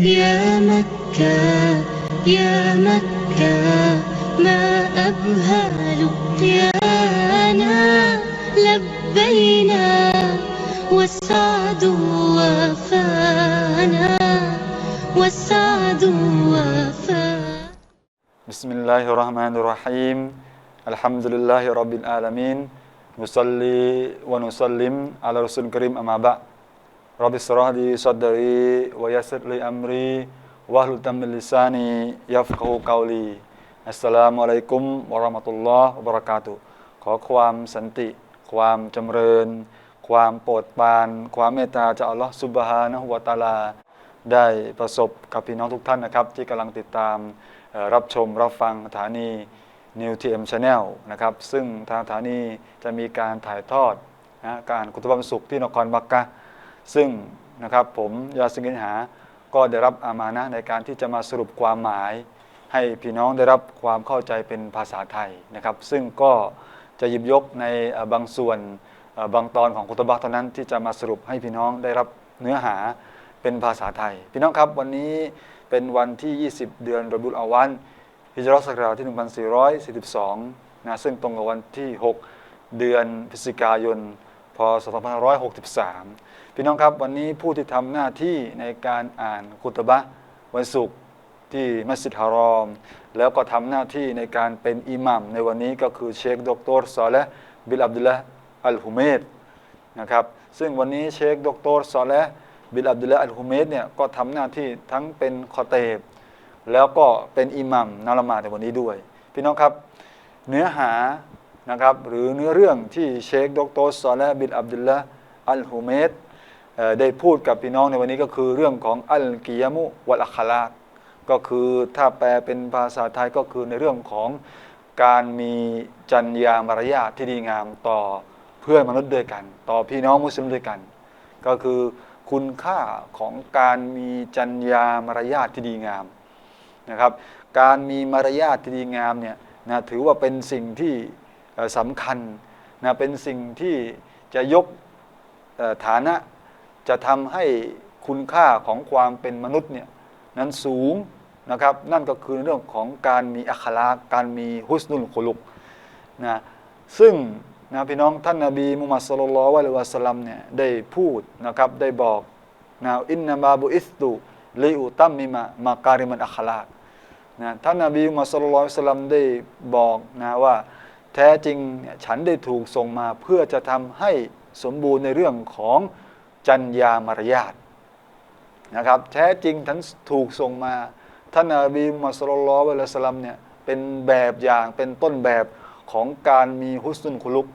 يا مكة يا مكة ما أبهى لقيانا لبينا والسعد وفانا والسعد وفانا بسم الله الرحمن الرحيم. الحمد لله رب العالمين. نصلي ونسلم على رسول الكريم أما بعد. رب اشرح لي صدري ويسر لي أمري واحلل من لساني يفقهوا قولي السلام عليكم ورحمة الله وبركاته ขอความสันติ ความจำเริญ ความโปรดปราน ความเมตตาจากอัลลอฮฺซุบฮานะฮูวะตะอาลา ได้ประสบกับพี่น้องทุกท่านนะครับ ที่กำลังติดตามเอ่อรับชมรับฟังสถานี New TM Channel นะครับ ซึ่งทางสถานีจะมีการถ่ายทอดนะการกุตบัมสุขที่นครบักกะห์ ซึ่งนะครับผมยาสิงินหาก็ได้รับอามานะในการที่จะมาสรุปความหมาย ให้พี่น้องได้รับความเข้าใจเป็นภาษาไทยนะครับ ซึ่งก็จะหยิบยกในบางส่วนบางตอนของคุตบะห์เท่านั้นที่จะมาสรุปให้พี่น้องได้รับเนื้อหาเป็นภาษาไทย พี่น้องครับวันนี้เป็นวันที่ 20 เดือนรบุลอาวันฮิจรัสศักราชที่ 1442นะซึ่งตรงกับวันที่ 6 เดือนพฤศจิกายน พศ 2563 พี่น้องครับวันนี้ผู้ที่ทำหน้าที่ในการอ่านคุตบะวันศุกร์ที่มัสยิดฮารอม แล้วก็ทำหน้าที่ในการเป็นอิหมัมในวันนี้ก็คือเชคดรซอเลห์บิลอับดุลละอัลฮุเมดนะครับซึ่งวันนี้เชคดรซอเลห์บิลอับดุลละอัลฮุเมดเนี่ยก็ทำหน้าที่ทั้งเป็นคอเตบ แล้วก็เป็นอิหมัมนาละหมาดในวันนี้ด้วย พี่น้องครับเนื้อหานะครับหรือเนื้อเรื่องที่เชคดรซอเลห์บิลอับดุลละอัลฮุเมด ได้พูดกับพี่น้องในวันนี้ก็คือเรื่องของอัลกิยามุวัลอัคลากก็คือถ้าแปลเป็นภาษาไทยก็คือในเรื่องของการมีจรรยามารยาทที่ดีงามต่อเพื่อนมนุษย์ด้วยกัน ต่อพี่น้องมุสลิมด้วยกัน ก็คือคุณค่าของการมีจรรยามารยาทที่ดีงามนะครับการมีมารยาทที่ดีงามเนี่ยนะถือว่าเป็นสิ่งที่สำคัญนะเป็นสิ่งที่จะยกฐานะ จะทำให้คุณค่าของความเป็นมนุษย์เนี่ยนั้นสูงนะครับ นั่นก็คือเรื่องของการมีอัคลาการมีฮุสนุลคุลุกนะซึ่งนะพี่น้องท่านนาบีมุฮัมมัดสุลลัลลอฮุอะลิวะสัลลัมเนี่ยได้พูดนะครับได้บอกนะอินนามาบุอิสตุลิอุตัมมิมะมาการิมันอัคลากนะท่านนาบีมุฮัมมัดสุลลัลวะสัลลัมได้บอกนะว่าแท้จริงเนี่ยฉันได้ถูกส่งมาเพื่อจะทำให้สมบูรณ์ในเรื่องของ จัญญามารยาทนะครับแท้จริงท่านถูกส่งมาท่านนบีมุฮัสลลัลลอฮุอะลสลัมเนี่ยเป็นแบบอย่างเป็นต้นแบบของการมีฮุสนุนคุลุก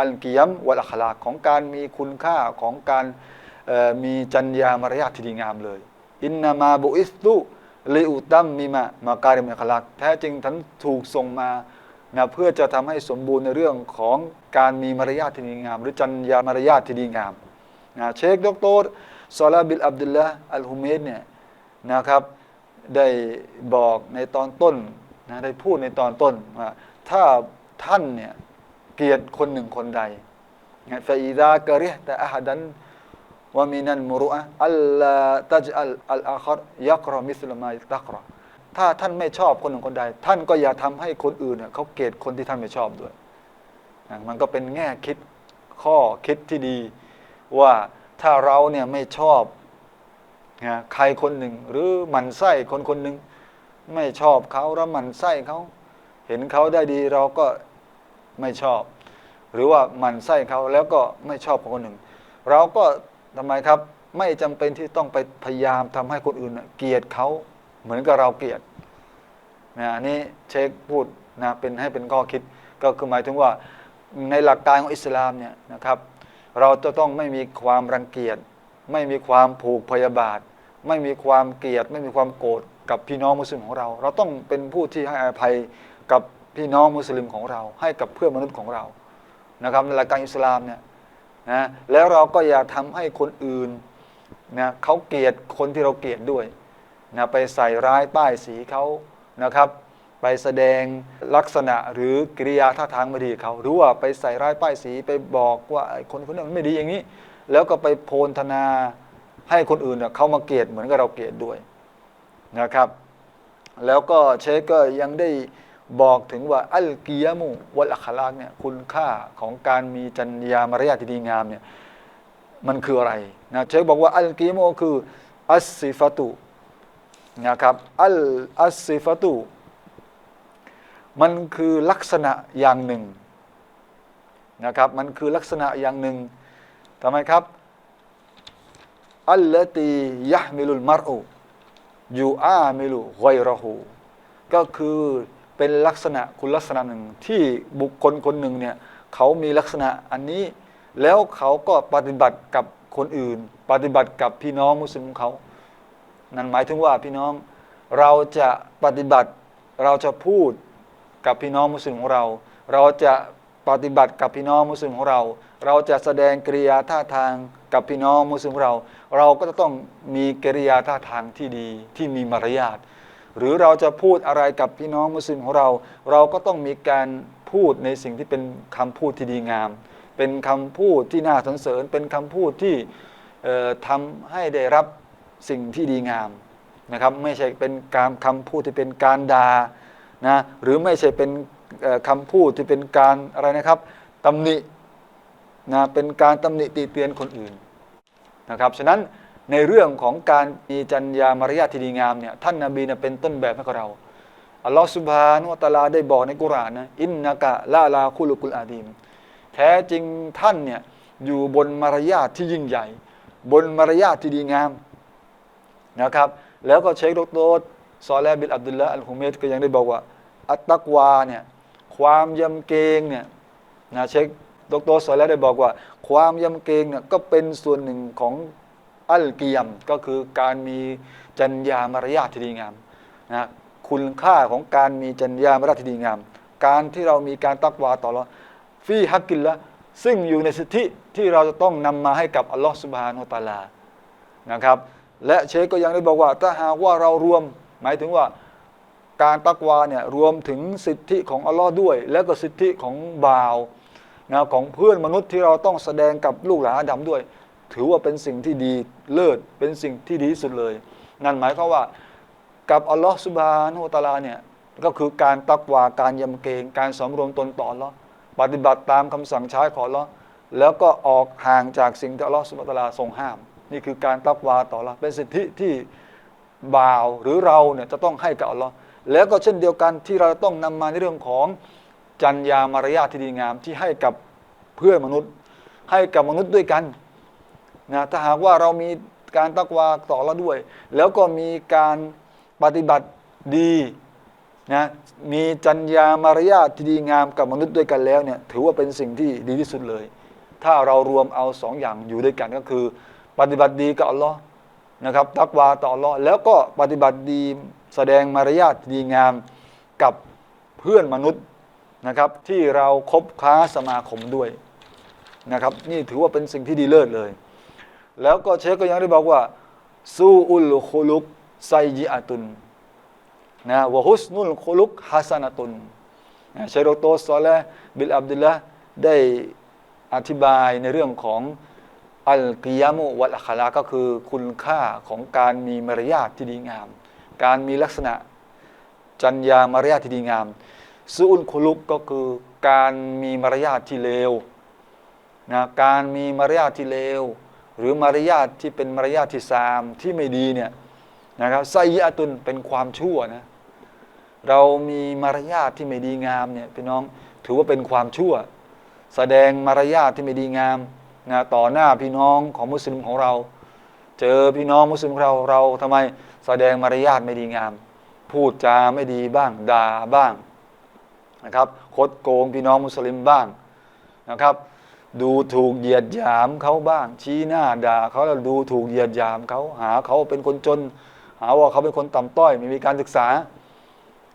อัลกิยมวัลอัคลาของการมีคุณค่าของการมีจัญญามารยาทที่ดีงามเลย อินนามาบุอิสตุลิอุตัมมิมะมาการิมอัคลากแท้จริงท่านถูกส่งมานะเพื่อจะทำให้สมบูรณ์ในเรื่องของการมีมารยาทที่ดีงาม หรือจัญญามารยาทที่ดีงาม นะเชคดรซอลาบิลอับดุลละอัลฮุเมดเนี่ยนะครับได้บอกในตอนต้นนะได้พูดในตอนต้นว่าถ้าท่านเนี่ยเกลียดคนหนึ่งคนใดฟาอิดากะริฮตะอะฮัดันวะมินันมุรุอะอัลลาตัจอัลอัลอาครยักรอมิสลมาตักรอถ้าท่านไม่ชอบคนหนึ่งคนใด ท่านก็อย่าทำให้คนอื่นเนี่ยเขาเกลียดคนที่ท่านไม่ชอบด้วยนะมันก็เป็นแง่คิดข้อคิดที่ดี ว่าถ้าเราเนี่ยไม่ชอบนะใครคนหนึ่ง หรือหมันไส้คนคนหนึ่งไม่ชอบเขาแล้วหมันไส้เขาเห็นเขาได้ดีเราก็ไม่ชอบ หรือว่าหมันไส้เขาแล้วก็ไม่ชอบคนหนึ่ง เราก็ทำไมครับไม่จำเป็นที่ต้องไปพยายามทำให้คนอื่นเกลียดเขาเหมือนกับเราเกลียดนะอันนี้เชคพูดนะเป็นให้เป็นข้อคิดก็คือหมายถึงว่าในหลักการของอิสลามเนี่ยนะครับ เราจะต้องไม่มีความรังเกียจไม่มีความผูกพยาบาท ไม่มีความเกลียด ไม่มีความโกรธกับพี่น้องมุสลิมของเรา เราต้องเป็นผู้ที่ให้อภัยกับพี่น้องมุสลิมของเรา ให้กับเพื่อนมนุษย์ของเรานะครับในหลักการอิสลามเนี่ยนะแล้วเราก็อย่าทำให้คนอื่นนะเขาเกลียดคนที่เราเกลียดด้วยนะไปใส่ร้ายป้ายสีเขานะครับ ไปแสดงลักษณะหรือกิริยาท่าทางไม่ดีเขา หรือว่าไปใส่ร้ายป้ายสีไปบอกว่าคนคนนั้นมันไม่ดีอย่างนี้ แล้วก็ไปโพลธนาให้คนอื่นเน่ยเขามาเกลียดเหมือนกับเราเกลียดด้วยนะครับ แล้วก็เชคก็ยังได้บอกถึงว่าอัลกิยามุวัลอัคลากเนี่ยคุณค่าของการมีจรรยามารยาทที่ดีงามเนี่ยมันคืออะไรนะเชคบอกว่าอัลกิยามุคืออัสซิฟตุนะครับอัลอัสซิฟตุ มันคือลักษณะอย่างหนึ่งนะครับ มันคือลักษณะอย่างหนึ่งทำไมครับอัลลตียะมิลุลมารอุยูอามิลุไกรหูก็คือเป็นลักษณะคุณลักษณะหนึ่งที่บุคคลคนหนึ่งเนี่ยเขามีลักษณะอันนี้ แล้วเขาก็ปฏิบัติกับคนอื่น ปฏิบัติกับพี่น้องมุสลิมเขา นั่นหมายถึงว่าพี่น้องเราจะปฏิบัติเราจะพูด กับพี่น้องมุสลิมของเรา เราจะปฏิบัติกับพี่น้องมุสลิมของเรา เราจะแสดงกิริยาท่าทางกับพี่น้องมุสลิมของเรา เราก็จะต้องมีกิริยาท่าทางที่ดีที่มีมารยาทหรือเราจะพูดอะไรกับพี่น้องมุสลิมของเรา เราก็ต้องมีการพูดในสิ่งที่เป็นคำพูดที่ดีงาม เป็นคำพูดที่น่าสรรเสริญ เป็นคำพูดที่เอ่อทำให้ได้รับสิ่งที่ดีงามนะครับ ไม่ใช่เป็นการคำพูดที่เป็นการดา่า นะหรือไม่ใช่เป็นเอ่อคำพูดที่เป็นการอะไรนะครับตำหนินะเป็นการตำหนิติเตียนคนอื่นนะครับฉะนั้นในเรื่องของการมีจรรยามารยาทที่ดีงามเนี่ยท่านนาบีเนี่ยเป็นต้นแบบให้กับเราอัลลอฮฺสุบฮานุวะตะลาได้บอกในกุรานนะอินนากะลาลาคุลุกุลอาดีมแท้จริงท่านเนี่ยอยู่บนมารยาทที่ยิ่งใหญ่ บนมารยาทที่ดีงามนะครับ แล้วก็เช็คดร ซอแลบินอับดุลละอัลฮุเมดก็ยังได้บอกว่า อัตตักวาเนี่ยความยำเกรงเนี่ยนะเชคดรซอแลได้บอกว่า ความยำเกรงเนี่ยก็เป็นส่วนหนึ่งของอัลกิยมก็คือการมีจรรยามารยาทที่ดีงามนะคุณค่าของการมีจรรยามารยาทที่ดีงาม การที่เรามีการตักวาต่อเราฟีฮักกินละซึ่งอยู่ในสิทธิที่เราจะต้องนำมาให้กับอัลลอฮฺสุบฮานุตะอาลานะครับ และเชคก็ยังได้บอกว่าถ้าหากว่าเรารวม มายถึงว่าการตักวาเนี่ยรวมถึงสิทธิของอัลลอฮ์ด้วย แล้วก็สิทธิของบ่าวนะของเพื่อนมนุษย์ที่เราต้องแสดงกับลูกหลานอาดัมด้วย ถือว่าเป็นสิ่งที่ดีเลิศเป็นสิ่งที่ดีที่สุดเลย นั่นหมายความว่ากับอัลลอฮ์สุบานุตาลาเนี่ยก็คือการตักวาการยำเกรงการสำรวมตนต่ออัลลอฮ์ปฏิบัติตามคำสั่งใช้ของอัลลอฮ์แล้วก็ออกห่างจากสิ่งที่อัลลอฮ์สุบานตาลาทรงห้าม นี่คือการตักวาต่อลลอฮ์เป็นสิทธิที่ บ่าวหรือเราเนี่ยจะต้องให้กับอัลลอฮ์แล้วก็เช่นเดียวกันที่เราต้องนำมาในเรื่องของจัญญามารยาทที่ดีงามที่ให้กับเพื่อนมนุษย์ ให้กับมนุษย์ด้วยกันนะถ้าหากว่าเรามีการตักวาต่ออัลลอฮ์ด้วย แล้วก็มีการปฏิบัติดีนะมีจัญญามารยาทที่ดีงามกับมนุษย์ด้วยกันแล้วเนี่ยถือว่าเป็นสิ่งที่ดีที่สุดเลย ถ้าเรารวมเอาสองอย่างอยู่ด้วยกันก็คือ ปฏิบัติดีกับอัลลอฮ์ นะครับตักวาต่ออัลลอแล้วก็ปฏิบัติดีแสดงมารยาทดีงามกับเพื่อนมนุษย์นะครับ ที่เราคบค้าสมาคมด้วยนะครับ นี่ถือว่าเป็นสิ่งที่ดีเลิศเลย แล้วก็เชคก็ยังได้บอกว่าซูอุลคุลุกไซยิอาตุนนะวะฮุสนุลคุลุกฮัสนาตุนนะชัยดรตซอลบิลอับดุลละได้อธิบายในเรื่องของ อัลกิยามุวัลอัคลาก็คือคุณค่าของการมีมารยาทที่ดีงาม การมีลักษณะจัญญามารยาทที่ดีงามซูอุลคุลุกก็คือการมีมารยาทที่เลวนะการมีมารยาทที่เลว หรือมารยาทที่เป็นมารยาทที่ซามที่ไม่ดีเนี่ยนะครับไซยะตุนเป็นความชั่วนะเรามีมารยาทที่ไม่ดีงามเนี่ยพี่น้องถือว่าเป็นความชั่ว แสดงมารยาทที่ไม่ดีงาม นะต่อหน้าพี่น้องของมุสลิมของเรา เจอพี่น้องมุสลิมของเราเราทำไมแสดงมารยาทไม่ดีงาม พูดจาไม่ดีบ้างด่าบ้างนะครับคดโกงพี่น้องมุสลิมบ้างนะครับ ดูถูกเหยียดหยามเขาบ้าง ชี้หน้าด่าเขาแล้วดูถูกเหยียดหยามเขาหาเขาเป็นคนจน หาว่าเขาเป็นคนต่ำต้อยไม่มีการศึกษา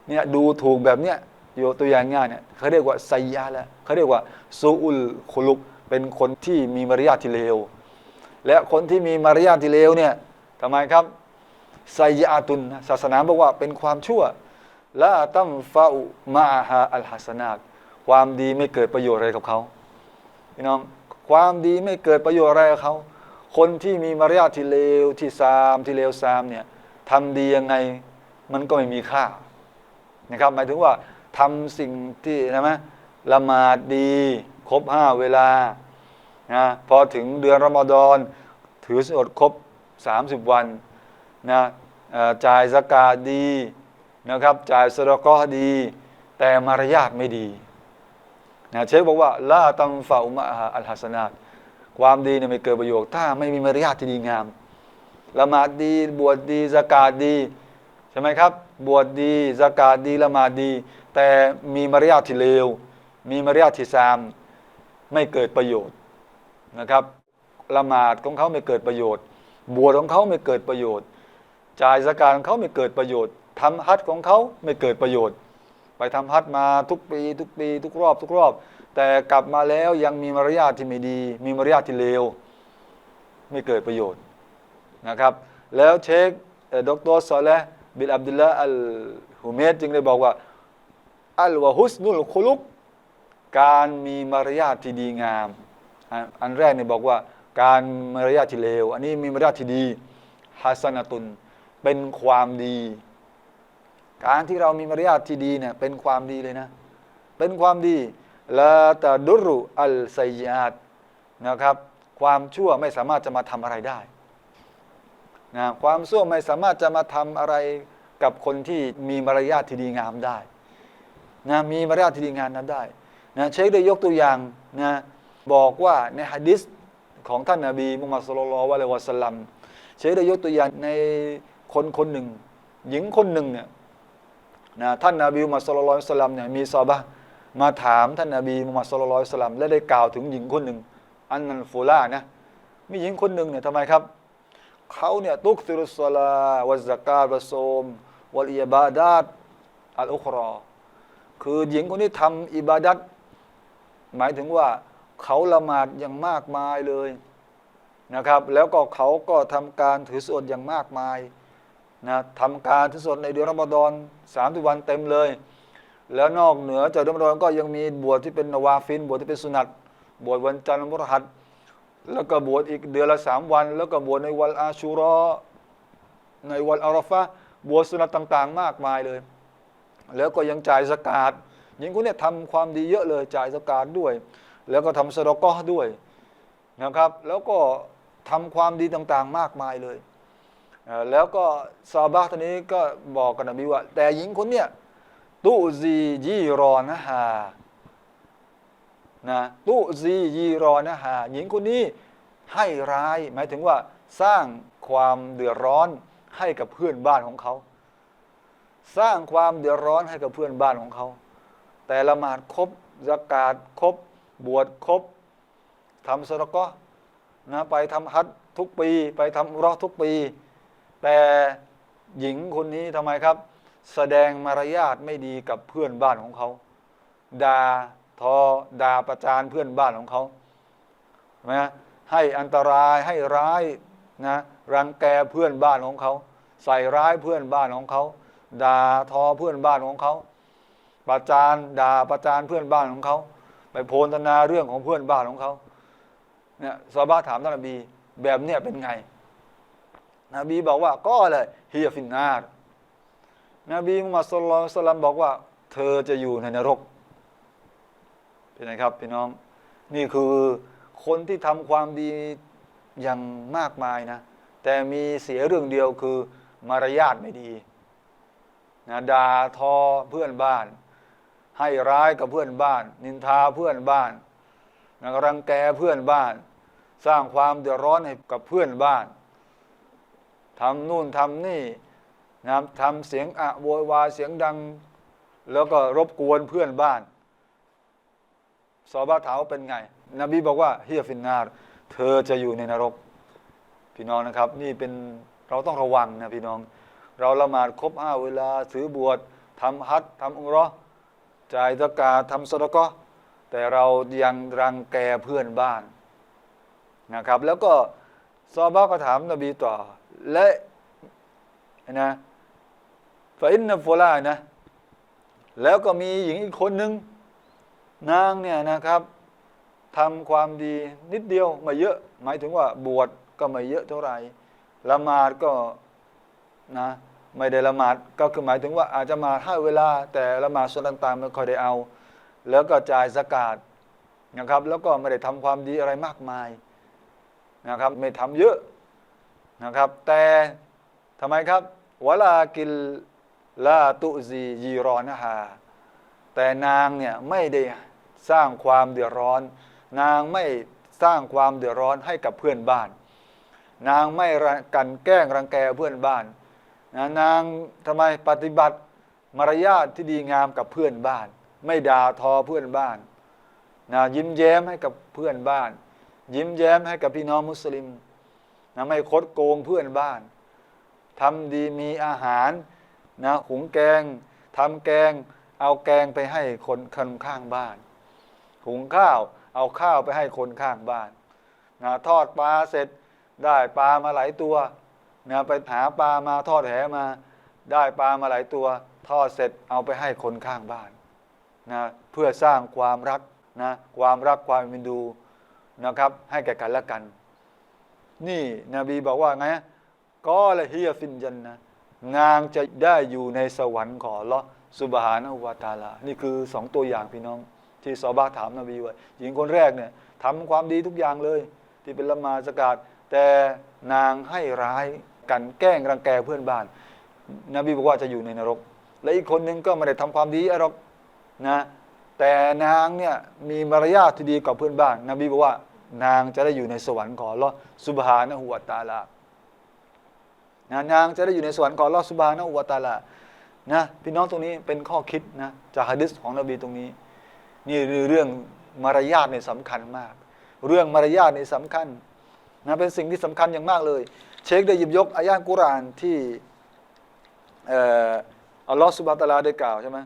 เนี่ยดูถูกแบบเนี้ยยกตัวอย่างง่ายเนี่ยเขาเรียกว่าไซยะแล้วเขาเรียกว่าซูอุลคุลุก เป็นคนที่มีมารยาทที่เลว และคนที่มีมารยาทที่เลวเนี่ยทำไมครับไซยะตุนศาสนาบอกว่าเป็นความชั่วละตัมฟาอุมาฮาอัลฮัสนาความดีไม่เกิดประโยชน์อะไรกับเขาพี่น้องความดีไม่เกิดประโยชน์อะไรกับเขา คนที่มีมารยาทที่เลวที่ซามที่เลวซามเนี่ยทำดียังไงมันก็ไม่มีค่านะครับ หมายถึงว่าทำสิ่งที่นะไหมละหมาดดี ครบห้าเวลานะพอถึงเดือนรอมฎอนถืออดครบ 30 วันนะจ่ายสกาดดีนะครับจ่ายสระก็ดี แต่มารยาทไม่ดีนะเชคบอกว่าละตัมฟาอุมะฮะอัลฮัสนาตความดีเนี่ยไม่เกิดประโยชน์ถ้าไม่มีมารยาทที่ดีงามละหมาดดีบวชดีสกาดดีใช่ไหมครับ บวชดีสกาดดีละหมาดดี แต่มีมารยาทที่เลวมีมารยาทที่ซาม ไม่เกิดประโยชน์นะครับละหมาดของเขาไม่เกิดประโยชน์ บวชของเขาไม่เกิดประโยชน์ จ่ายสกาดของเขาไม่เกิดประโยชน์ทำฮัจญ์ของเขาไม่เกิดประโยชน์ ไปทำฮัจญ์มาทุกปี ทุกปี ทุกรอบ ทุกรอบ แต่กลับมาแล้วยังมีมารยาทที่ไม่ดี มีมารยาทที่เลวไม่เกิดประโยชน์นะครับ แล้วเชคเอ่อดรซอลและบิลอับดุลละอัลฮุเมดจึงได้บอกว่าอัลวะฮุสนุลคุลุก การมีมารยาทที่ดีงาม อันแรกเนี่ยบอกว่าการมารยาทที่เลว อันนี้มีมารยาทที่ดีฮัสนาตุนเป็นความดี การที่เรามีมารยาทที่ดีเนี่ยเป็นความดีเลยนะ เป็นความดีละตะดุรุอัลไซยาตนะครับ ความชั่วไม่สามารถจะมาทำอะไรได้นะความซั่วไม่สามารถจะมาทำอะไรกับคนที่มีมารยาทที่ดีงามได้นะมีมารยาทที่ดีงามนั้นได้ นะเชคได้ยกตัวอย่างนะบอกว่าในฮะดิษของท่านนาบีมุฮัมมัดสุลลัลวะลัยฮิวะสลัมเชคได้ยกตัวอย่างในคนคนหนึ่ง หญิงคนหนึ่งเนี่ยนะท่านนาบีมุฮัมมัดสุลลัลวะสลัมเนี่ยมีซอฮาบะมาถามท่านนาบีมุฮัมมัดสุลลัลวะสลัมและได้กล่าวถึงหญิงคนหนึ่ง อันนันฟูล่านะมีหญิงคนหนึ่งเนี่ยทำไมครับเขาเนี่ยตุกซิรุสซาลาวัซกาตวะโซมวัลอิบาดาตอัลอุครอคือหญิงคนนี้ทำอิบาดัต หมายถึงว่าเขาละหมาดอย่างมากมายเลยนะครับ แล้วก็เขาก็ทำการถือศีลอดอย่างมากมายนะทำการถือศีลอดในเดือนรอมฎอนสามวันเต็มเลย แล้วนอกเหนือจากเดือนรอมฎอนก็ยังมีบวชที่เป็นนวาฟิน บวชที่เป็นสุนัตบวชวันจันทร์วันพฤหัสแล้วก็บวชอีกเดือนละสามวัน แล้วก็บวชในวันอาชูรอในวันอาราฟะห์บวชสุนัตต่าง ๆ มากมายเลย แล้วก็ยังจ่ายสกาด หญิงคนเนี้ยทำความดีเยอะเลยจ่ายสกาดด้วย แล้วก็ทำสะดอกอฮ์ด้วยนะครับ แล้วก็ทำความดีต่างๆมากมายเลย แล้วก็ซาบะห์ท่านนี้ก็บอกกับนบีว่า แต่หญิงคนเนี้ยตุซีจีรอนะฮานะตุซียีรอนะฮะหญิงคนนี้ให้ร้าย หมายถึงว่าสร้างความเดือดร้อนให้กับเพื่อนบ้านของเขา สร้างความเดือดร้อนให้กับเพื่อนบ้านของเขา แต่ละหมาดครบสกาดครบบวชครบทำสระก็นะไปทำฮัจญ์ทุกปี ไปทำรอทุกปี แต่หญิงคนนี้ทำไมครับ แสดงมารยาทไม่ดีกับเพื่อนบ้านของเขาด่าทอด่าประจานเพื่อนบ้านของเขาใช่ไหมให้อันตรายให้ร้ายนะรังแกเพื่อนบ้านของเขา ใส่ร้ายเพื่อนบ้านของเขาด่าทอเพื่อนบ้านของเขา ประจานด่าประจานเพื่อนบ้านของเขาไปโพลธนาเรื่องของเพื่อนบ้านของเขาเนี่ยซาบะถามท่านนบี แบบเนี้ยเป็นไง นบีบอกว่าก็เลยเฮียฟินนารนบีมุฮัมมัดสุลลัลลัมบอกว่า เธอจะอยู่ในนรกเป็นไงครับพี่น้อง นี่คือคนที่ทำความดีอย่างมากมายนะ แต่มีเสียเรื่องเดียวคือมารยาทไม่ดีนะด่าทอเพื่อนบ้าน ให้ร้ายกับเพื่อนบ้าน นินทาเพื่อนบ้านนะรังแกเพื่อนบ้าน สร้างความเดือดร้อนให้กับเพื่อนบ้านทำนู่นทำนี่นะทำเสียงอะโวยวายเสียงดัง แล้วก็รบกวนเพื่อนบ้านซอบาถามว่าเป็นไง นบีบอกว่าเฮียฟินนาร์เธอจะอยู่ในนรก พี่น้องนะครับ นี่เป็นเราต้องระวังนะพี่น้อง เราละหมาดครบห้าเวลาถือบวชทำฮัจญ์ทำอุเราะห์ จ่ายตะกาทำสดกอฮ์แต่เรายังรังแกเพื่อนบ้านนะครับ แล้วก็ซอบาก็ถามนบีต่อ และนะฟาอินนฟูลานะ แล้วก็มีหญิงอีกคนหนึ่งนางเนี่ยนะครับทำความดีนิดเดียวไม่เยอะ หมายถึงว่าบวชก็ไม่เยอะเท่าไหร่ละหมาดก็นะ ไม่ได้ละหมาดก็คือหมายถึงว่าอาจจะมาห้าเวลา แต่ละหมาดส่วนต่างๆไม่ค่อยได้เอา แล้วก็จ่ายสกาดนะครับ แล้วก็ไม่ได้ทำความดีอะไรมากมายนะครับ ไม่ทำเยอะนะครับ แต่ทำไมครับวลากิลลาตุซียีรอนะฮาแต่นางเนี่ยไม่ได้สร้างความเดือดร้อน นางไม่สร้างความเดือดร้อนให้กับเพื่อนบ้าน นางไม่กันแกล้งรังแกเพื่อนบ้าน นะนางทำไมปฏิบัติมารยาทที่ดีงามกับเพื่อนบ้าน ไม่ด่าทอเพื่อนบ้านนะยิ้มแย้มให้กับเพื่อนบ้าน ยิ้มแย้มให้กับพี่น้องมุสลิมนะไม่คดโกงเพื่อนบ้านทำดีมีอาหารนะหุงแกงทำแกง เอาแกงไปให้คนคนข้างบ้าน หุงข้าวเอาข้าวไปให้คนข้างบ้านนะทอดปลาเสร็จได้ปลามาหลายตัว นะไปหาปลามาทอดแหมา ได้ปลามาหลายตัว ทอดเสร็จเอาไปให้คนข้างบ้านนะเพื่อสร้างความรักนะความรักความมินดูนะครับให้แก่กันและกัน นี่นบีบอกว่าไงก็ละฮิยฟินจันนะนางจะได้อยู่ในสวรรค์ของลอสุบฮานะวาตาลา นี่คือสองตัวอย่างพี่น้อง ที่ซอบาถามนบีว่าหญิงคนแรกเนี่ยทำความดีทุกอย่างเลย ที่เป็นละมาสกาดแต่นางให้ร้าย กันแกล้งรังแกเพื่อนบ้าน นบีบอกว่าจะอยู่ในนรก และอีกคนหนึ่งก็ไม่ได้ทำความดีอะไรนะแต่นางเนี่ยมีมารยาทที่ดีกับเพื่อนบ้าน นบีบอกว่านางจะได้อยู่ในสวรรค์ของลอสุบฮานะฮูวาตาลานะนางจะได้อยู่ในสวรรค์ของลอสุบฮานะฮูวาตาลานะพี่น้องตรงนี้เป็นข้อคิดนะจากฮะดิษของนบีตรงนี้ นี่เรื่องมารยาทเนี่ยสำคัญมาก เรื่องมารยาทเนี่ยสำคัญนะเป็นสิ่งที่สำคัญอย่างมากเลย เชคได้หยิบยกอายะห์กุรานที่เอ่อัลลอฮฺสุบฮฺตะอาลาได้กล่าวใช่ไหม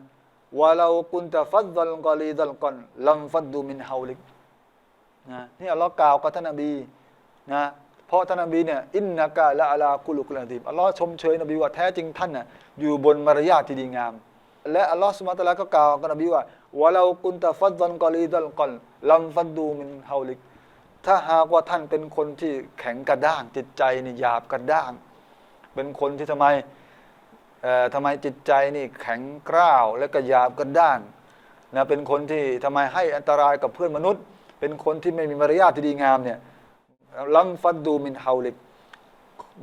วะลากุนตะฟัดดัลกอลีดัลกอนลัมฟัดดูมินฮาวลิกนะนี่อัลลอฮ์กล่าวกับท่านนบีนะเพราะท่านนบีเนี่ยอินนากะละอาลากุลุกุลอาดีบอัลลอฮ์ชมเชยนบีว่าแท้จริงท่านน่ะอยู่บนมารยาทที่ดีงาม และอัลลอฮ์สุบฮฺตะอาลาก็กล่าวกับนบีว่าวะลากุนตะฟัดดัลกอลีดัลกอนลัมฟัดดูมินฮาวลิก ถ้าหากว่าท่านเป็นคนที่แข็งกระด้าง จิตใจนี่หยาบกระด้าง เป็นคนที่ทำไมเอ่อทำไมจิตใจนี่แข็งกร้าวและก็หยาบกระด้างนะเป็นคนที่ทำไมให้อันตรายกับเพื่อนมนุษย์ เป็นคนที่ไม่มีมารยาทที่ดีงามเนี่ยลัมฟัดดูมินเฮาลิก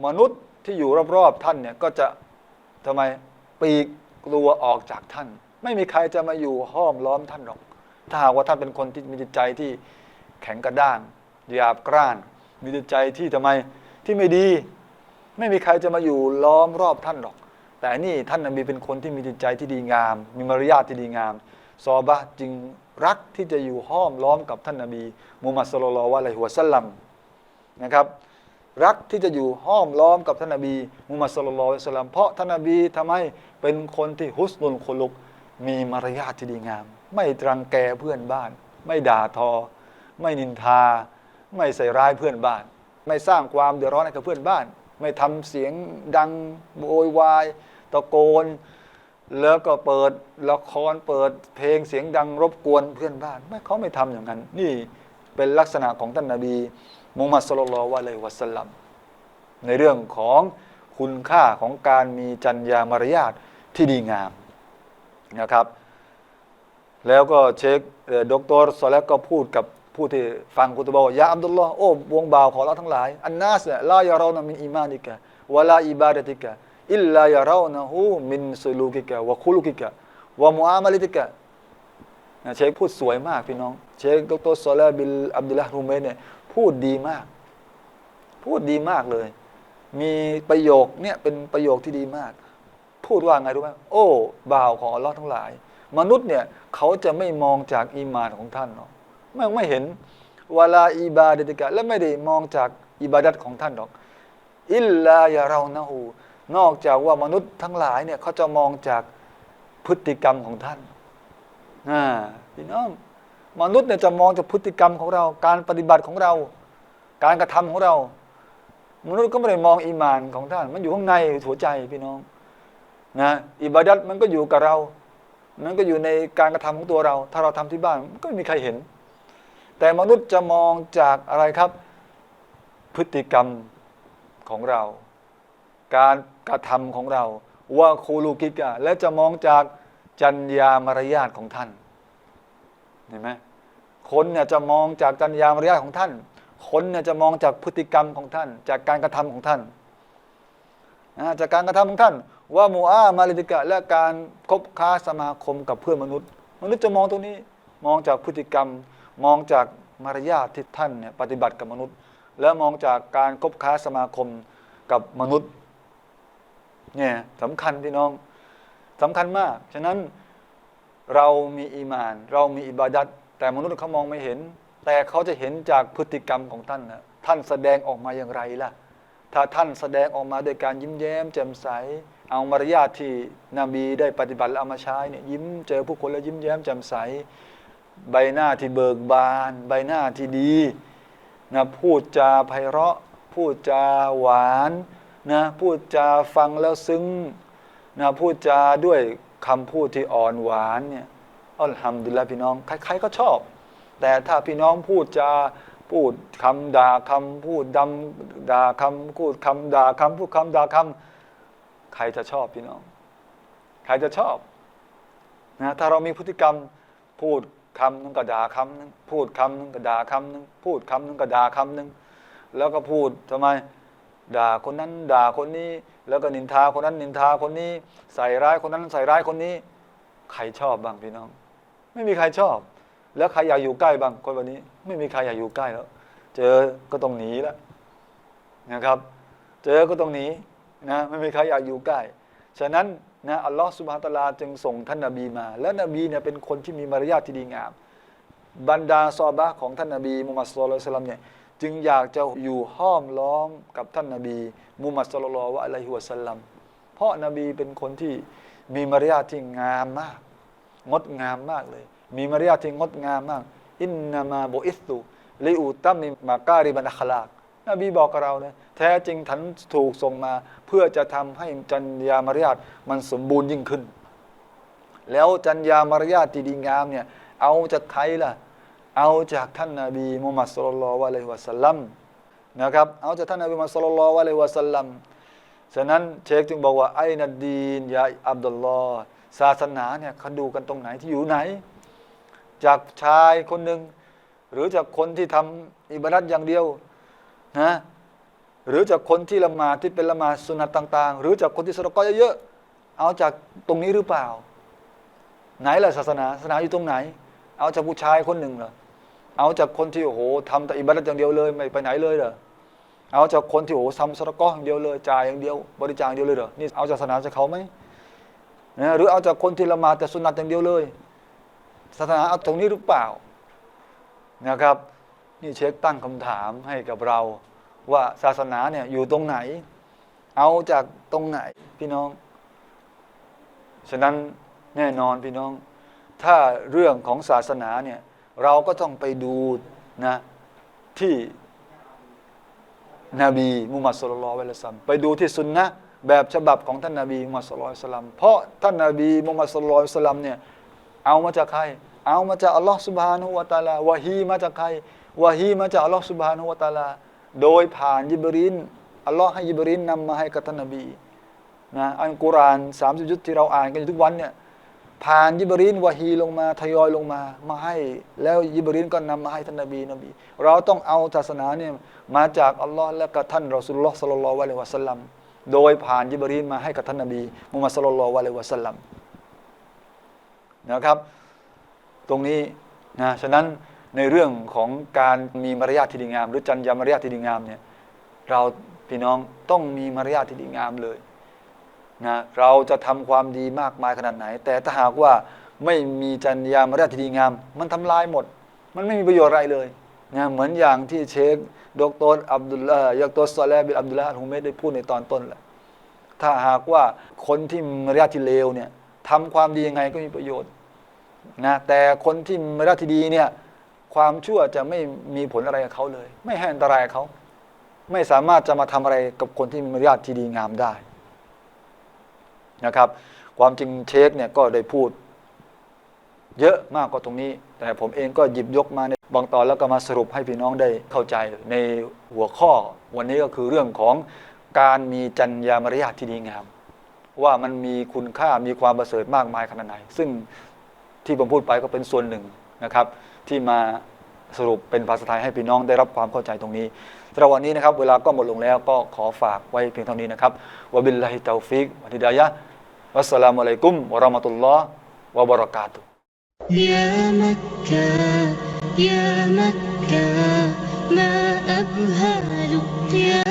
มนุษย์ที่อยู่รอบๆท่านเนี่ยก็จะทำไมปีกกลัวออกจากท่าน ไม่มีใครจะมาอยู่ห้อมล้อมท่านหรอก ถ้าหากว่าท่านเป็นคนที่มีจิตใจที่แข็งกระด้าง หยาบกร้าน มีจิตใจที่ทำไมที่ไม่ดี ไม่มีใครจะมาอยู่ล้อมรอบท่านหรอก แต่นี่ท่านนบีเป็นคนที่มีจิตใจที่ดีงาม มีมารยาทที่ดีงามซอบะจึงรักที่จะอยู่ห้อมล้อมกับท่านนบีมุฮัมมัดสุลลัลลอฮุอะลัยฮิวสัลลัมนะครับ รักที่จะอยู่ห้อมล้อมกับท่านนบีมุฮัมมัดสุลลัลลอฮุอะลัยฮิวะสัลลัมเพราะท่านนบีทำให้เป็นคนที่ฮุสนุลคุลุกมีมารยาทที่ดีงาม ไม่รังแกเพื่อนบ้าน ไม่ด่าทอ ไม่นินทา ไม่ใส่ร้ายเพื่อนบ้าน ไม่สร้างความเดือดร้อนให้กับเพื่อนบ้าน ไม่ทำเสียงดังโวยวายตะโกน แล้วก็เปิดละครเปิดเพลงเสียงดังรบกวนเพื่อนบ้าน ไม่เขาไม่ทำอย่างนั้น นี่เป็นลักษณะของท่านนาบีมุฮัมมัดสุลลัลลอฮุอะลัยฮิวะสลัมในเรื่องของคุณค่าของการมีจรรยามารยาทที่ดีงามนะครับ แล้วก็เช็คดรซอลก็พูดกับ ผู้ที่ฟังกุตบะว่ายาอับดุลลอฮ์โอ้วงบ่าวของเราทั้งหลาย อันนาสเนี่ยลายาเรานะมินอีมานิกะวะลาอิบาดติกะอิลลายาเรานะฮูมินสุลูกิกะวะคุลุกิกะวะมุอามาลิติกะเชคพูดสวยมากพี่น้อง เชคดรซอลบิลอับดุลลาห์รูเมเนี่ยพูดดีมาก พูดดีมากเลย มีประโยคเนี่ยเป็นประโยคที่ดีมาก พูดว่าไงรู้ไหมโอ้บ่าวของอัลลอฮ์ทั้งหลาย มนุษย์เนี่ยเขาจะไม่มองจากอีมานของท่านหรอก ไม่ไม่เห็นเวลาอิบาดติกะ และไม่ได้มองจากอิบาดัตของท่านหรอก อิลลายาเรานะฮูนอกจากว่ามนุษย์ทั้งหลายเนี่ยเขาจะมองจากพฤติกรรมของท่านนะพี่น้องมนุษย์เนี่ยจะมองจากพฤติกรรมของเรา การปฏิบัติของเรา การกระทำของเรา มนุษย์ก็ไม่ได้มองอีมานของท่าน มันอยู่ข้างในหัวใจพี่น้องนะอิบาดัตมันก็อยู่กับเรา มันก็อยู่ในการกระทำของตัวเรา ถ้าเราทำที่บ้านก็ไม่มีใครเห็น แต่มนุษย์จะมองจากอะไรครับ พฤติกรรมของเรา การกระทำของเราว่าคูลูกิกะและจะมองจากจัญญามารยาทของท่านเห็นไหมคนเนี่ยจะมองจากจัญญามารยาทของท่าน คนเนี่ยจะมองจากพฤติกรรมของท่าน จากการกระทำของท่านจากการกระทำของท่าน ว่ามูอามาลิติกะและการคบค้าสมาคมกับเพื่อนมนุษย์ มนุษย์จะมองตรงนี้มองจากพฤติกรรม มองจากมารยาทที่ท่านเนี่ยปฏิบัติกับมนุษย์ และมองจากการคบค้าสมาคมกับมนุษย์เนี่ยสำคัญพี่น้องสำคัญมาก ฉะนั้นเรามีอีมาน เรามีอิบาดัตแต่มนุษย์เขามองไม่เห็น แต่เขาจะเห็นจากพฤติกรรมของท่านนะท่านแสดงออกมาอย่างไรล่ะ ถ้าท่านแสดงออกมาโดยการยิ้มแย้มแจ่มใส เอามารยาทที่นบีได้ปฏิบัติและเอามาใช้เนี่ยยิ้มเจอผู้คนแล้วยิ้มแย้มแจ่มใส ใบหน้าที่เบิกบาน ใบหน้าที่ดีนะพูดจาไพเราะ พูดจาหวานนะพูดจาฟังแล้วซึ้งนะพูดจาด้วยคำพูดที่อ่อนหวานเนี่ยอัลฮัมดุลิลละพี่น้องใครๆก็ชอบ แต่ถ้าพี่น้องพูดจาพูดคำด่าคำพูดดำด่าคำพูดคำด่าคำพูดคำด่าคำใครจะชอบพี่น้อง ใครจะชอบนะถ้าเรามีพฤติกรรมพูด คำนึงก็ด่าคำนึงพูดคำนึงก็ด่าคำนึงพูดคำนึงก็ด่าคำนึงแล้วก็พูดทำไม ด่าคนนั้นด่าคนนี้ แล้วก็นินทาคนนั้นนินทาคนนี้ ใส่ร้ายคนนั้นใส่ร้ายคนนี้ ใครชอบบ้างพี่น้อง ไม่มีใครชอบ แล้วใครอยากอยู่ใกล้บ้างคนวันนี้ ไม่มีใครอยากอยู่ใกล้แล้ว เจอก็ต้องหนีแล้วนะครับ เจอก็ต้องหนีนะไม่มีใครอยากอยู่ใกล้ฉะนั้น นะอัลลอฮฺสุบฮานตะลาจึงส่งท่านนบีมา แล้วนบีเนี่ยเป็นคนที่มีมารยาทที่ดีงาม บรรดาซอบะของท่านนบีมุฮัมมัดสุลลัลลอฮุอะลัยฮิวะซัลลัมเนี่ยจึงอยากจะอยู่ห้อมล้อมกับท่านนบีมุฮัมมัดสุลลัลอฮุอะลัยฮิวะซัลลัมเพราะนบีเป็นคนที่มีมารยาทที่งามมาก งดงามมากเลย มีมารยาทที่งดงามมากอินนามาโบอิสตุลิอูตัมมิมาการิบันอัคลาก นบีบอกกับเราเนี่ยแท้จริงท่านถูกส่งมา เพื่อจะทำให้จัญญามารยาทมันสมบูรณ์ยิ่งขึ้น แล้วจัญญามารยาทที่ดีงามเนี่ยเอาจากใครล่ะ เอาจากท่านนาบีมุฮัมมัดสุลลัลลอฮุอะลัยฮิวะสัลลัมนะครับเอาจากท่านนาบีมุฮัมมัดสุลลัลลอฮุอะลัยฮิวะสัลลัมฉะนั้นเชคจึงบอกว่าไอ้นัดดีนยาอับดุลลอฮ์ศาสนาเนี่ยเขาดูกันตรงไหนที่อยู่ไหน จากชายคนหนึ่งหรือจากคนที่ทำอิบาดัตอย่างเดียว นะหรือจากคนที่ละหมาดที่เป็นละหมาดสุนัตต่าง ๆ หรือจากคนที่สรกเยอะๆเอาจากตรงนี้หรือเปล่า ไหนล่ะศาสนาศาสนาอยู่ตรงไหน เอาจากผู้ชายคนหนึ่งเหรอเอาจากคนที่โอ้โหทำแต่อิบาดัตอย่างเดียวเลยไม่ไปไหนเลยเหรอเอาจากคนที่โอ้โหทำสรกอย่างเดียวเลยจ่ายอย่างเดียว บริจาคอย่างเดียวเลยเหรอนี่เอาจากศาสนาจากเขาไหมนะหรือเอาจากคนที่ละหมาดแต่สุนัตอย่างเดียวเลย ศาสนาเอาตรงนี้หรือเปล่านะครับ นี่เช็คตั้งคำถามให้กับเรา ว่าศาสนาเนี่ยอยู่ตรงไหน เอาจากตรงไหนพี่น้อง ฉะนั้นแน่นอนพี่น้อง ถ้าเรื่องของศาสนาเนี่ยเราก็ต้องไปดูนะที่นบีมุฮัมมัดสุลลัละลัยฮิวะซัลลัมไปดูที่สุนนะแบบฉบับของท่านนบีมุฮัมมัดสุลลัลลอฮุอะลัยฮิวะซัลลัมเพราะท่านนบีมุฮัมมัดสุลลัลลอฮุอะลัยฮิวะซัลลัมเนี่ยเอามาจากใคร เอามาจากอัลลอฮ์สุบฮานุวะตาลาวะฮีมาจากใคร วะฮีมาจากอัลลอฮ์สุบฮานุวะตาลา โดยผ่านยิบรีนอัลลอฮ์ให้ยิบรีนนำมาให้กับท่านนบีนะอัลกุรอาน30ยุทธที่เราอ่านกันอยู่ทุกวันเนี่ยผ่านยิบรีนวะฮีลงมาทยอยลงมามาให้ แล้วยิบรีนก็นำมาให้ท่านนบีนบี เราต้องเอาศาสนาเนี่ยมาจากอัลลอฮ์และก็ท่านรอสุลลอฮ์สัลลัลลอฮุอะลัยฮิวะสัลลัมโดยผ่านยิบรีนมาให้กับท่านนบีมุฮัมมัดสัลลัลลอฮุอะลัยฮิวะสัลลัมนะครับ ตรงนี้นะฉะนั้น ในเรื่องของการมีมารยาทที่ดีงาม หรือจัญญามารยาทที่ดีงามเนี่ยเราพี่น้องต้องมีมารยาทที่ดีงามเลยนะเราจะทำความดีมากมายขนาดไหน แต่ถ้าหากว่าไม่มีจัญญามารยาทที่ดีงาม มันทำลายหมด มันไม่มีประโยชน์อะไรเลยนะเหมือนอย่างที่เชคดรอับดุลลาห์ยักตัวซอลแลบิลอับดุลลาห์ฮุเมดได้พูดในตอนต้นแหละถ้าหากว่าคนที่มารยาทที่เลวเนี่ยทำความดียังไงก็มีประโยชน์นะแต่คนที่มารยาทที่ดีเนี่ย ความชั่วจะไม่มีผลอะไรกับเขาเลย ไม่ให้อันตรายเขาไม่สามารถจะมาทำอะไรกับคนที่มีมารยาทที่ดีงามได้นะครับ ความจริงเชคเนี่ยก็ได้พูด เยอะมากกว่าตรงนี้ แต่ผมเองก็หยิบยกมาในบางตอนแล้วก็มาสรุปให้พี่น้องได้เข้าใจในหัวข้อ วันนี้ก็คือเรื่องของการมีจัญญามารยาทที่ดีงาม ว่ามันมีคุณค่ามีความประเสริฐมากมายขนาดไหน ซึ่งที่ผมพูดไปก็เป็นส่วนหนึ่งนะครับ ที่มาสรุปเป็นภาษาไทยให้พี่น้องได้รับความเข้าใจตรงนี้สำหรับวันนี้นะครับ เวลาก็หมดลงแล้วก็ขอฝากไว้เพียงเท่านี้นะครับวะบิลลาฮิตาฟิกวะฮิดายะวัสสลามุอะลัยกุมวะราะมะตุลลอฮ์วะบะเราะกาตุ يا مكة يا مكة ما أبهلك يا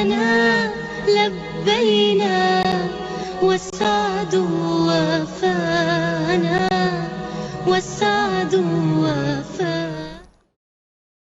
أنا لبينا والسعد وفانا والسعد وفانا